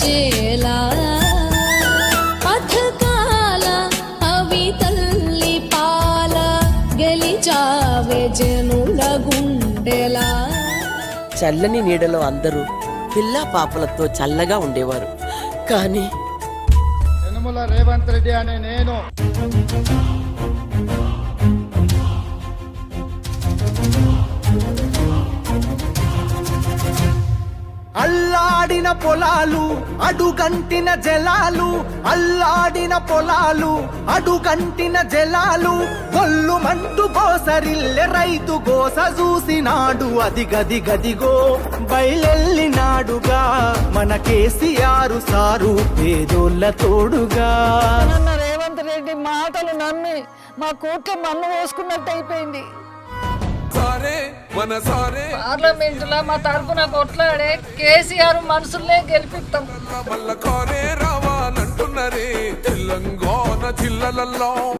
చేలా. తల్లి పాల గెలిచావే జనుల గుండెలా. చల్లని నీడలో అందరూ పిల్ల పాపలతో చల్లగా ఉండేవారు. కానీ రేవంత్ రెడ్డి అనే నేను అల్లాడిన పొలాలు అడుగంటిన జలాలు అల్లాడిన పొలాలు అడుగంటిన జలాలు గొల్లు మంటు గోసరిల్లె రైతు గోస చూసినాడు. అది గది గదిగో బయలెల్లినాడుగా మన కేసీఆర్ సారు పేదోళ్ళ తోడుగా. నన్న రేవంత్ రెడ్డి మాటలు నమ్మి మా కూట్ల మన్ను పోసుకున్నట్టు అయిపోయింది. సారే. మన సారే పార్లమెంట్లో మా తరపున కొట్లాడే కేసీఆర్ మనసులే గెలిపిస్తాం మల్ల కారే రావాలంటున్నరే తెలంగాణ జిల్లలలో